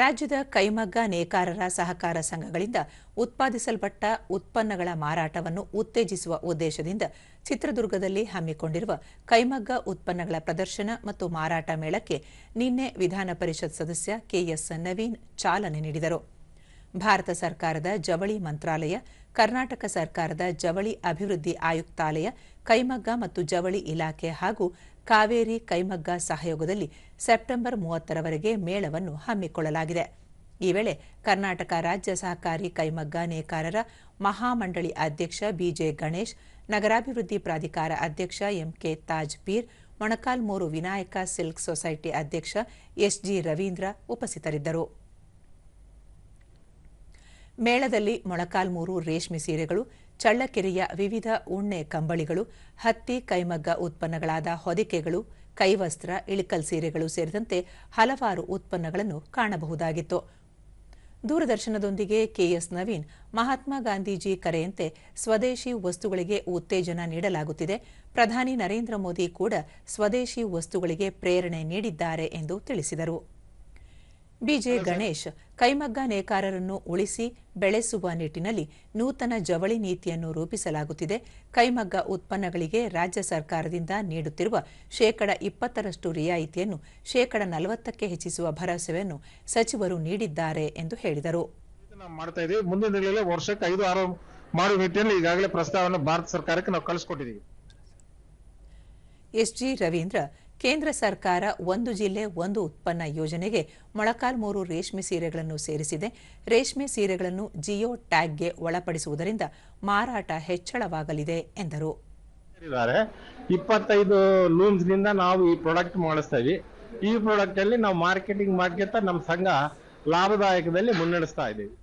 ರಾಜ್ಯದ ಕೈಮಗ್ಗ ನೇಕಾರರ ಸಹಕಾರ ಸಂಘಗಳಿಂದ ಉತ್ಪಾದಿಸಲ್ಪಟ್ಟ ಉತ್ಪನ್ನಗಳ ಮಾರಾಟವನ್ನು ಉತ್ತೇಜಿಸುವ ಉದ್ದೇಶದಿಂದ ಚಿತ್ರದುರ್ಗದಲ್ಲಿ ಹಮ್ಮಿಕೊಂಡಿರುವ ಕೈಮಗ್ಗ ಉತ್ಪನ್ನಗಳ ಪ್ರದರ್ಶನ ಮತ್ತು ಮಾರಾಟ ಮೇಳಕ್ಕೆ ನಿನ್ನೆ ವಿಧಾನ ಪರಿಷತ್ ಸದಸ್ಯ ಕೆಎಸ್ ನವೀನ್ ಚಾಲನೆ ನೀಡಿದರು. ಭಾರತ ಸರ್ಕಾರದ ಜವಳಿ ಮಂತ್ರಾಲಯ, ಕರ್ನಾಟಕ ಸರ್ಕಾರದ ಜವಳಿ ಅಭಿವೃದ್ಧಿ ಆಯುಕ್ತಾಲಯ, ಕೈಮಗ್ಗ ಮತ್ತು ಜವಳಿ ಇಲಾಖೆ ಹಾಗೂ ಕಾವೇರಿ ಕೈಮಗ್ಗ ಸಹಯೋಗದಲ್ಲಿ ಸೆಪ್ಟೆಂಬರ್ ಮೂವತ್ತರವರೆಗೆ ಮೇಳವನ್ನು ಹಮ್ಮಿಕೊಳ್ಳಲಾಗಿದೆ. ಈ ವೇಳೆ ಕರ್ನಾಟಕ ರಾಜ್ಯ ಸಹಕಾರಿ ಕೈಮಗ್ಗ ನೇಕಾರರ ಮಹಾಮಂಡಳಿ ಅಧ್ಯಕ್ಷ ಬಿಜೆ ಗಣೇಶ್, ನಗರಾಭಿವೃದ್ಧಿ ಪ್ರಾಧಿಕಾರ ಅಧ್ಯಕ್ಷ MK Taj Peer Molakalmuru Vinayaka silk society ಅಧ್ಯಕ್ಷ ಎಸ್ಜಿ ರವೀಂದ್ರ ಉಪಸ್ಥಿತರಿದ್ದರು. ಮೇಳದಲ್ಲಿ ಮೊಳಕಾಲ್ಮೂರು ರೇಷ್ಮೆ ಸೀರೆಗಳು, ಚಳ್ಳಕೆರೆಯ ವಿವಿಧ ಉಣ್ಣೆ ಕಂಬಳಿಗಳು, ಹತ್ತಿ, ಕೈಮಗ್ಗ ಉತ್ಪನ್ನಗಳಾದ ಹೊದಿಕೆಗಳು, ಕೈವಸ್ತ್ರ, ಇಳಿಕಲ್ ಸೀರೆಗಳು ಸೇರಿದಂತೆ ಹಲವಾರು ಉತ್ಪನ್ನಗಳನ್ನು ಕಾಣಬಹುದಾಗಿತ್ತು. ದೂರದರ್ಶನದೊಂದಿಗೆ ಕೆಎಸ್ ನವೀನ್, ಮಹಾತ್ಮ ಗಾಂಧೀಜಿ ಕರೆಯಂತೆ ಸ್ವದೇಶಿ ವಸ್ತುಗಳಿಗೆ ಉತ್ತೇಜನ ನೀಡಲಾಗುತ್ತಿದೆ. ಪ್ರಧಾನಿ ನರೇಂದ್ರ ಮೋದಿ ಕೂಡ ಸ್ವದೇಶಿ ವಸ್ತುಗಳಿಗೆ ಪ್ರೇರಣೆ ನೀಡಿದ್ದಾರೆ ಎಂದು ತಿಳಿಸಿದರು. ಬಿಜೆ ಗಣೇಶ್ ಕೈಮಗ್ಗ ನೇಕಾರರನ್ನು ಉಳಿಸಿ ಬೆಳೆಸುವ ನಿಟ್ಟಿನಲ್ಲಿ ನೂತನ ಜವಳಿ ನೀತಿಯನ್ನು ರೂಪಿಸಲಾಗುತ್ತಿದೆ. ಕೈಮಗ್ಗ ಉತ್ಪನ್ನಗಳಿಗೆ ರಾಜ್ಯ ಸರ್ಕಾರದಿಂದ ನೀಡುತ್ತಿರುವ ಶೇಕಡ ಇಪ್ಪತ್ತರಷ್ಟು ರಿಯಾಯಿತಿಯನ್ನು ಶೇಕಡ ನಲವತ್ತಕ್ಕೆ ಹೆಚ್ಚಿಸುವ ಭರವಸೆಯನ್ನು ಸಚಿವರು ನೀಡಿದ್ದಾರೆ ಎಂದು ಹೇಳಿದರು. ಮಾಡ್ತಾ ಇದೀವಿ. ಮುಂದಿನ ವರ್ಷಕ್ಕೆ ಐದು ಆರು ಮಾಡುವ ನಿಟ್ಟಿನಲ್ಲಿ ಈಗಾಗಲೇ ಪ್ರಸ್ತಾವನೆ ಭಾರತ ಸರ್ಕಾರಕ್ಕೆ ನಾವು ಕಳಿಸ್ಕೊಟ್ಟಿದ್ದೀವಿ ಎಸ್ಜಿ ರವೀಂದ್ರ ಕೇಂದ್ರ ಸರ್ಕಾರ ಒಂದು ಜಿಲ್ಲೆ, ಒಂದು ಉತ್ಪನ್ನ ಯೋಜನೆಗೆ ಮೊಳಕಾಲ್ಮೂರು ರೇಷ್ಮೆ ಸೀರೆಗಳನ್ನು ಸೇರಿಸಿದೆ. ರೇಷ್ಮೆ ಸೀರೆಗಳನ್ನು ಜಿಯೋ ಟ್ಯಾಗ್ಗೆ ಒಳಪಡಿಸುವುದರಿಂದ ಮಾರಾಟ ಹೆಚ್ಚಳವಾಗಲಿದೆ ಎಂದರು. ಇಪ್ಪತ್ತೈದು ಲೂಮ್ಸ್ನಿಂದ ನಾವು ಈ ಪ್ರಾಡಕ್ಟ್ ಮಾಡಿಸ್ತೀವಿ ಈ ಪ್ರಾಡಕ್ಟಲ್ಲಿ ನಾವು ಮಾರ್ಕೆಟಿಂಗ್ ಮಾಡ್ಕೊತ ನಮ್ಮ ಸಂಘ ಲಾಭದಾಯಕದಲ್ಲಿ ಮುನ್ನಡೆಸ್ತಾ ಇದ್ದೀವಿ.